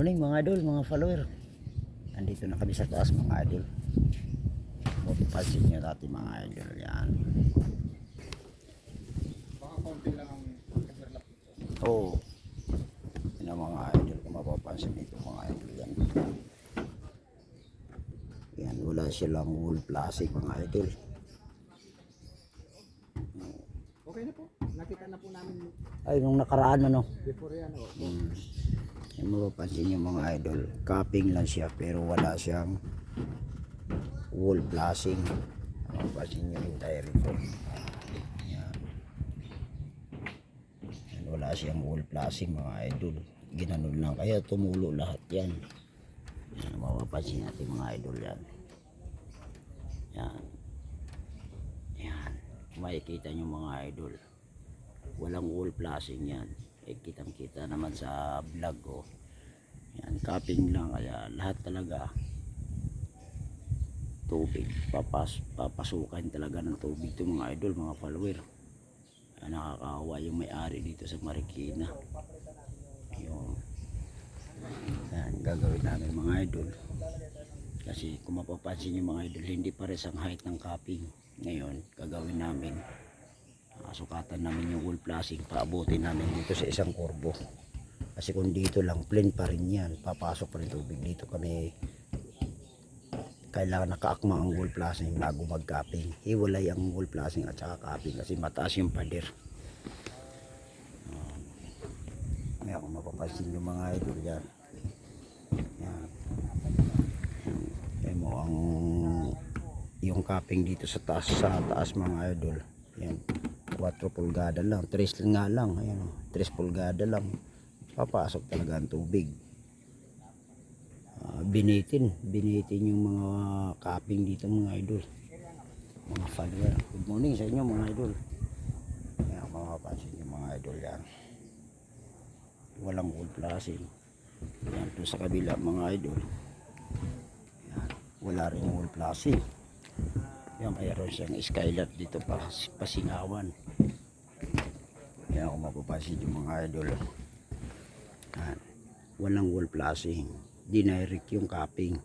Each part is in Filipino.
morning mga idol, mga follower. Nandito na kami sa taas mga idol. Mapapansin nyo dati mga idol yan. Baka konti lang ang overlap nito. Oo. Yan ang mga idol kung mapapansin dito mga idol yan. Yan, wala silang wool plastic mga idol. Okay na po. Nakita na po namin Ay, nung nakaraan ano. before yan. Oh. Hmm. Yan mapapansin nyo mga idol. Cupping lang siya pero wala siyang wool blasting. Mapapansin nyo yung diary ko. Yan. Wala siyang wool blasting mga idol. Ginanon lang. Kaya tumulo lahat yan. Yan, mapapansin natin mga idol yan. Yan. Yan. Makikita nyo mga idol. Walang wool blasting yan. Eh, kitang kita naman sa vlog ko. Yan, cupping lang. Kaya lahat talaga tubig. Papas, papasukan talaga ng tubig to mga idol, mga follower. Kaya nakakaawa yung may-ari dito sa Marikina. Yung yan, gagawin namin mga idol. Kasi kung mapapansin yung mga idol, hindi pares ang height ng cupping. Ngayon, gagawin namin. Ah, sukatan namin yung wool plastic, paabutin namin dito sa isang kurbo. Kasi kung dito lang, plain pa rin yan. Papasok pa rin tubig dito kami kailangan nakaakma ang wall plastic bago mag-cupping. Hiwalay ang wall plastic at saka cupping kasi mataas yung pader. Um, Ngayon kung mapapansin yung mga idol yan. Yan. Yan mo ang yung cupping dito sa taas sa taas mga idol. Yan. 4 pulgada lang. 3 nga lang. Ayan. 3 pulgada lang. Papasok talaga ang tubig ah, binitin binitin yung mga cupping dito mga idol mga follower good morning sa inyo mga idol yan mapapansin yung mga idol yan walang wood plastic yan doon sa kabila mga idol yan wala rin wood plastic yan mayroon siyang skylight dito pa pasingawan. Yan kung mapapansin yung mga idol. Yan. Walang wall plastic dinirect yung cupping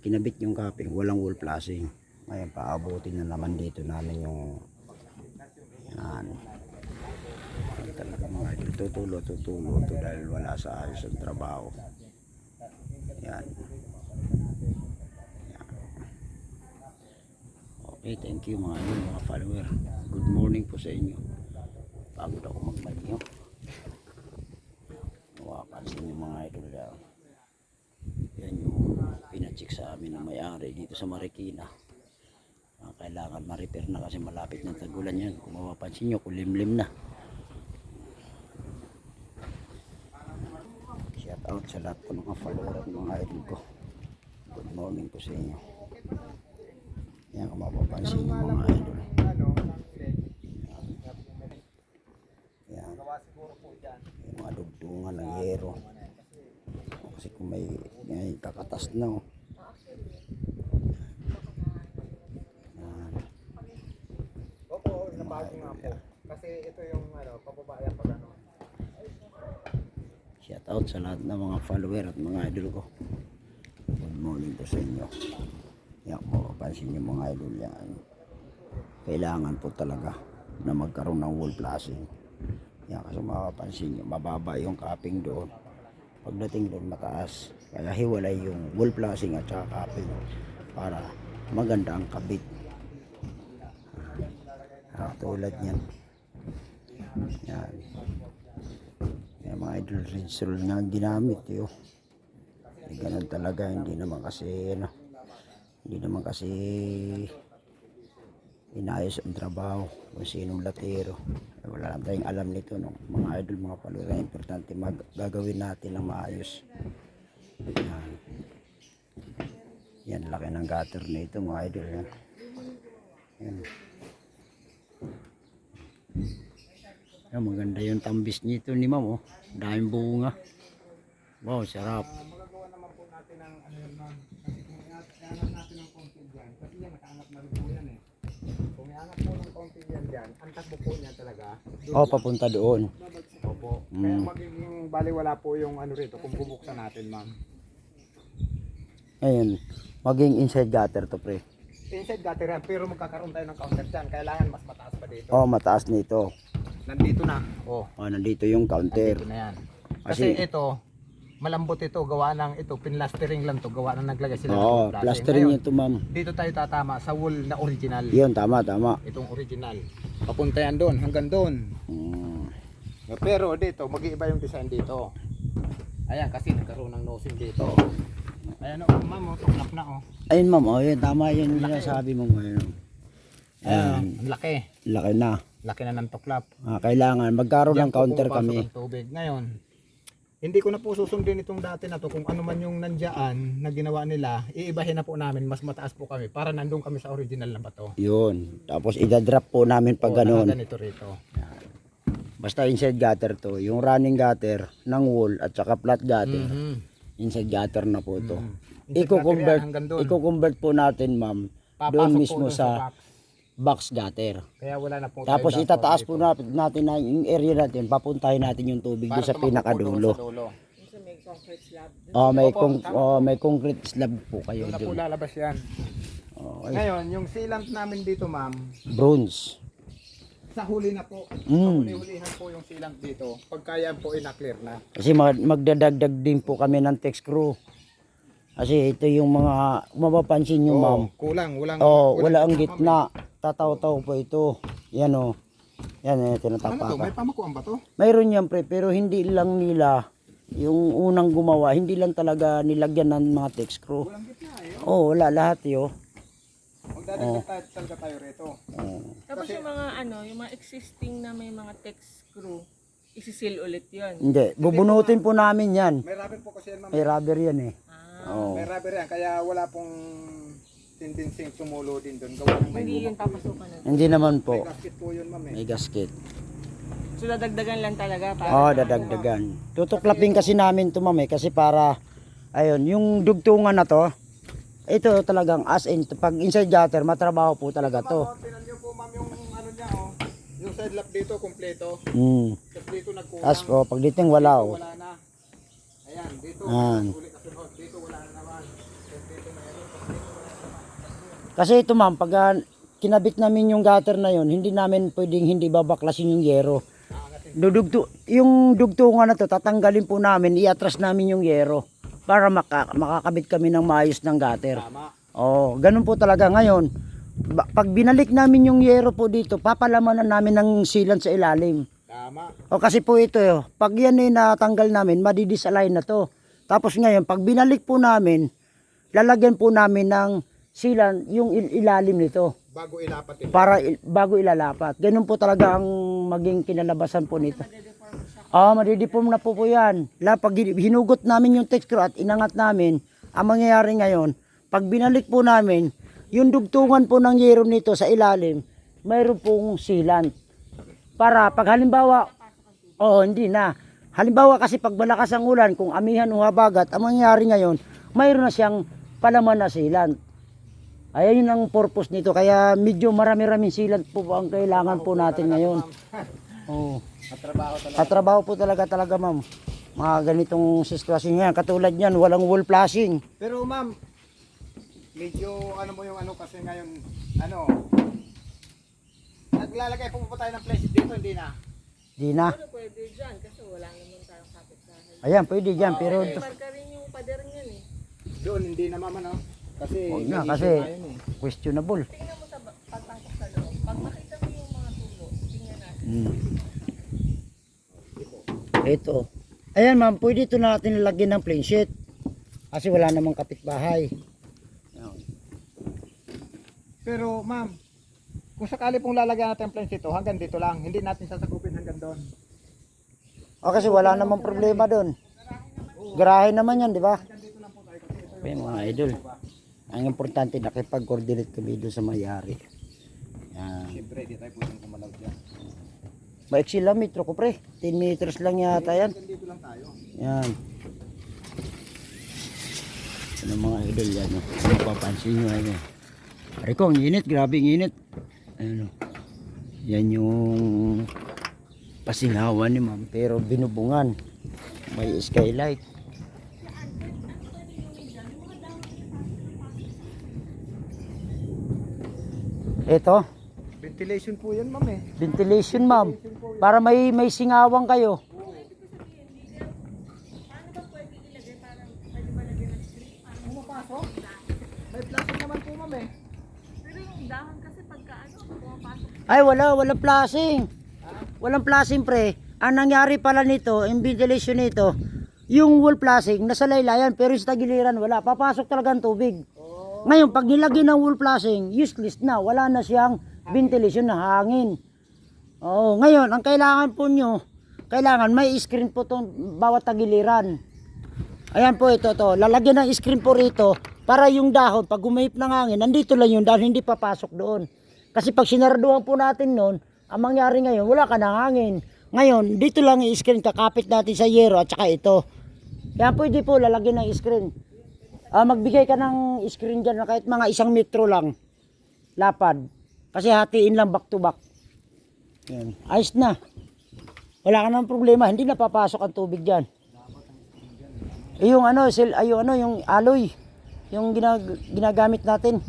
kinabit yung cupping walang wall plastic ngayon paabutin na naman dito namin yung yan. Yan talaga mga idol. Tutulo tutulo to dahil wala sa ayos ang trabaho. Yan. Okay thank you mga idol mga follower. Good morning po sa inyo. Pagod ako magmalinyo. Mapapansin yung mga idol yan yan yung pinacheck sa amin ng may-ari dito sa Marikina. Ah, kailangan ma-repair na kasi malapit ng tagulan yan. Kung mapapansin nyo kulimlim na. Shout out sa lahat po ng mga follower at mga idol ko. Good morning po sa inyo yan kung mapapansin nyo mga idol Ano? yan yung mga dugtungan ng yero kasi kung may, may kakatas na oh. Opo, nabago nga po. Kasi ito yung ano, pababayan pag ano. Shout out sa lahat ng mga follower at mga idol ko. Good morning po sa inyo. Yan po, pansin niyo mga idol yan. Kailangan po talaga na magkaroon ng wall flashing. Yan kasi mapapansin niyo, mababa yung capping doon. Pagdating doon mataas. Kaya hiwalay yung wall flashing at saka capping para maganda ang kabit. Ah, tulad niyan. Yan. Yan mga idol rinsul na ginamit yun. Eh, ganun talaga, hindi naman kasi ano, hindi naman kasi inayos ang trabaho kung sinong latero. Eh, wala lang tayong alam nito no? mga idol, mga palura. Importante mag gagawin natin ng maayos. Yan. Yan, laki ng gutter nito mga idol. Yan. Yan. Yan, maganda yung tambis nito ni ma'am oh. Daming bunga. Wow, sarap. Ah, magagawa naman po natin ng ano yun ma'am. Kasi kung iangat natin ng konti dyan, kasi yan nakaangat na rin po yan eh. Kung iangat po ng konti yan dyan, ang takbo po niya talaga. Oh, papunta doon. Opo. Mm. Kaya magiging baliwala po yung ano rito kung bubuksan natin, ma'am. Ayun, maging inside gutter to pre. Inside gutter yan, pero magkakaroon tayo ng counter dyan. Kailangan mas mataas pa dito. Oh, mataas nito. Nandito na. Oh, Oh, nandito yung counter. nandito na yan. Kasi, Kasi- ito, malambot ito, gawa ng ito, pinlastering lang to, gawa ng naglagay sila Oo, ng plastering Ngayon, ito ma'am. Dito tayo tatama sa wool na original. Yun, tama, tama. Itong original. Papunta yan doon, hanggang doon. Mm. Pero dito, mag-iiba yung design dito. Ayan, kasi nagkaroon ng nosing dito. Ayan o, ma'am, oh, tuklap na oh. Ayun ma'am, oh, yun, tama yun yung sinasabi mo ngayon. Ayan, ang laki. laki na. Laki na ng tuklap. Ah, kailangan magkaroon Diyan ng counter kami. tubig. Ngayon, hindi ko na po susundin itong dati na to kung ano man yung nandiyan na ginawa nila, iibahin na po namin, mas mataas po kami para nandun kami sa original na bato. Yun. Tapos idadrop po namin pag ganun. nakaganito rito. Basta inside gutter to. Yung running gutter ng wall at saka flat gutter. Mhm. Inside gutter na po to. Mhm. Inside yan, doon. iko-convert po natin ma'am doon mismo sa box. Box gutter. Kaya wala na po Tapos tayong itataas po natin, natin na yung area natin, papuntahin natin yung tubig Para doon sa tumakbo po doon pinakadulo. sa dulo. Oh, may Opo, tama oh, may concrete slab po kayo Doon na po doon. lalabas yan. Okay. Ngayon, yung sealant namin dito ma'am, Bronze. sa huli na po. Mm. Huli-hulihan po yung sealant dito. Pagkaya po ina-clear na. Kasi mag- magdadagdag din po kami ng text screw. Kasi ito yung mga mapapansin nyo ma'am. Oo, kulang, walang Oh, wala ang ma'am, gitna. Tataw-taw po ito. Yan oh. Yan eh, Ano to? tinatapakan. May pamakuan ba to? Mayroon yan pre, pero hindi lang nila yung unang gumawa, hindi lang talaga nilagyan ng mga text screw. Walang gitna eh. Oh, wala lahat yo. Magdadagdag tayo talaga tayo rito. Oh. Tapos yung mga ano, yung mga existing na may mga text screw, isisil ulit yun. Hindi, bubunutin po namin yan. May rubber po kasi yan ma'am. May rubber yan eh. Ah, Oh. May rubber yan. Kaya wala pong tendency tumulo din doon. Gawa ng may hindi yun po papasukan na. Hindi naman May po. gasket po yun ma'am eh. May gasket. So dadagdagan lang talaga para Oh, dadagdagan. Tutuklapin kasi namin to ma'am eh, kasi para ayun, yung dugtungan na to, ito talagang as in pag inside gutter, matrabaho po talaga to. Ma'am, oh, tinan niyo po ma'am yung ano niya oh. Yung side lap dito kompleto. Mm. Tapos dito nagkulang. As po, pag dito yung wala oh. Wala na. Ayan, dito. Ayan. Ulit kasunod. Dito wala na naman. Tapos dito mayroon. Tapos dito wala na naman. Kasi ito ma'am, pag ah, kinabit namin yung gutter na yon, hindi namin pwedeng hindi babaklasin yung yero. Dudugto, yung dugtungan na to, tatanggalin po namin, iatras namin yung yero para maka, makakabit kami ng maayos ng gutter. Tama. Oh, ganun po talaga ngayon. pag binalik namin yung yero po dito, papalamanan namin ng sealant sa ilalim. Tama. O kasi po ito, eh, pag yan ay natanggal namin, madidisalign na to. Tapos ngayon, pag binalik po namin, lalagyan po namin ng sealant yung il- ilalim nito Bago ilapat ito. para il- bago ilalapat. Ganun po talaga ang maging kinalabasan po nito. Ah, madideform na po po yan. La, pag hin- hinugot namin yung texture at inangat namin, ang mangyayari ngayon, pag binalik po namin, yung dugtungan po ng yero nito sa ilalim, mayroon pong sealant. Para pag halimbawa, oh hindi na. Halimbawa kasi pag malakas ang ulan, kung amihan o habagat, ang mangyayari ngayon, mayroon na siyang palaman na sealant. Ayan yun ang purpose nito. Kaya medyo marami-raming sealant po ang kailangan po natin ngayon. Oh. At trabaho talaga. At trabaho po talaga talaga ma'am. Mga ganitong sitwasyon ngayon. Katulad niyan, walang wall flashing. Pero ma'am, medyo ano mo yung ano kasi ngayon, ano, naglalagay po pa tayo ng place dito, hindi na. Di na. Pero pwede dyan kasi wala naman tayong kapit-bahay. Ayan, pwede dyan. Pero Marka rin yung pader niyan eh. Doon, hindi na mama, no? Kasi, Huwag na, may kasi- issue tayo eh. questionable. Tingnan mo sa ba- pagpasok sa loob. Pag makita mo yung mga tulo, tingnan natin. Hmm. Ito. Ayan ma'am, pwede ito natin lalagyan ng plain sheet. Kasi wala namang kapitbahay. Pero ma'am, kung sakali pong lalagyan natin ang place dito, hanggang dito lang. Hindi natin sasakupin hanggang doon. O kasi wala namang problema doon. Garahe naman yan, di ba? Okay, mga idol. Ang importante, nakipag-coordinate kami doon sa mayari. Yan. Siyempre, di tayo pwedeng kumalaw dyan. Maiksi lang metro ko pre. 10 meters lang yata yan. Dito lang tayo. Yan. Ano mga idol yan. No? Kung mapapansin nyo. Ano. Rico, ang init. Grabe ang init. Ano. Yan yung pasingawan ni ma'am pero binubungan may skylight ito Ventilation po yan ma'am eh. ventilation ma'am para may may singawang kayo Pumapasok? May plastic naman po ma'am eh. Pero yung dahon kasi pagka ano, pumapasok. ay wala walang flashing walang flashing pre ang nangyari pala nito yung ventilation nito yung wall flashing nasa laylayan pero sa tagiliran wala papasok talaga ang tubig ngayon pag nilagyan ng wall flashing useless na wala na siyang ventilation na hangin Oo, ngayon ang kailangan po nyo kailangan may screen po tong bawat tagiliran Ayan po ito to. Lalagyan ng screen po rito para yung dahon pag gumahip ng hangin, nandito lang yung dahon, hindi papasok doon. Kasi pag sinarduhan po natin noon, ang mangyari ngayon, wala ka ng hangin. Ngayon, dito lang yung screen, kakapit natin sa yero at saka ito. Kaya pwede po lalagyan ng screen. Ah, magbigay ka ng screen dyan na kahit mga isang metro lang. Lapad. Kasi hatiin lang back to back. Yan. Ayos na. Wala ka ng problema, hindi na papasok ang tubig dyan. Eh, yung ano, sil, ay, yung ano, yung alloy. Yung ginag, ginagamit natin.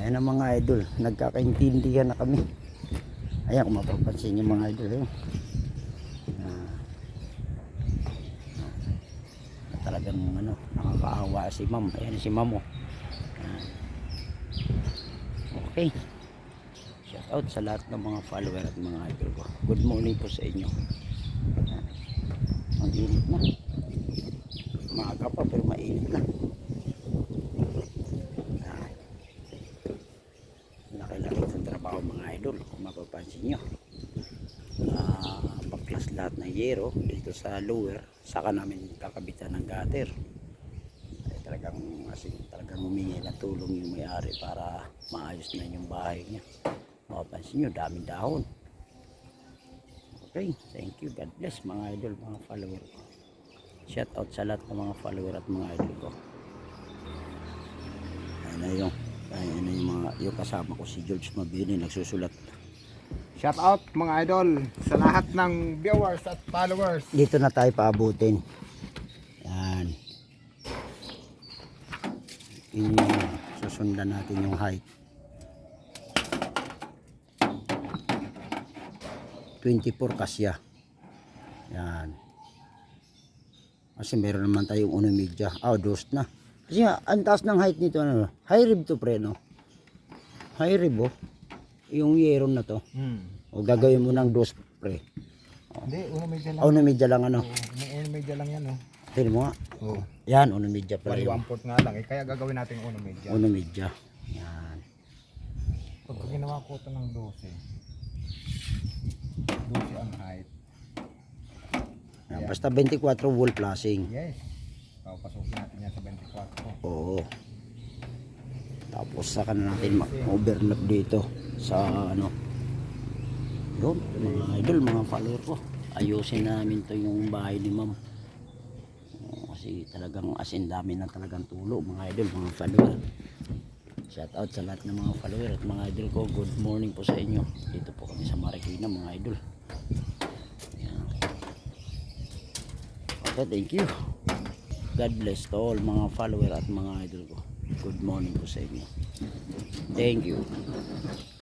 Ayan ang mga idol. Nagkakaintindihan na kami. Ayan kung mapapansin yung mga idol. Yun. Ah. Ah, talagang ano, nakakaawa si ma'am. Ayan si ma'am oh. Okay. Shout out sa lahat ng mga follower at mga idol ko. Good morning po sa inyo. Ang init na. Maaga pa pero mainit na. Laki-laki itong trabaho mga idol kung mapapansin nyo. Ah, baklas lahat ng yero dito sa lower. Saka namin kakabitan ng gutter. Ay, talagang, kasi, talagang humingi ng tulong yung may-ari para maayos na yung bahay niya. Mapapansin nyo, daming dahon. Okay, thank you. God bless mga idol, mga follower ko. Shout out sa lahat ng mga follower at mga idol ko. Ayun na yung, ayun na yung mga, yung kasama ko si George Mabini nagsusulat. Shout out mga idol sa lahat ng viewers at followers. Dito na tayo paabutin. Yan. Yun yung susundan natin yung height. 24 kasya. Yan. Kasi meron naman tayong uno media. Ah, dos na. Kasi ang taas ng height nito, ano, high rib to pre, no? High rib, oh. Yung yero na to. Hmm. O gagawin mo ng dos, pre. Hindi, uno media lang. Ah, uno media lang, ano. Uno media lang yan oh. Tignan mo nga. Oo. Yan, uno media pala Bali yung one fourth nga lang eh. Kaya gagawin natin uno media. uno media. Yan. Pag ginawa ko ito ng 12. 12 ang height. Yan, Basta 24 wall flashing. Yes. Papasukin natin yan sa 24. Oo. Tapos saka na natin ma-overlap dito sa ano. Yun, mga idol, mga follower ko. Ayusin namin to yung bahay ni ma'am. Kasi talagang asin dami na talagang tulo mga idol, mga follower. Shout out sa lahat ng mga follower at mga idol ko. Good morning po sa inyo. Dito po kami sa Marikina mga idol. Okay, thank you. God bless to all mga follower at mga idol ko. Good morning po sa inyo. Thank you.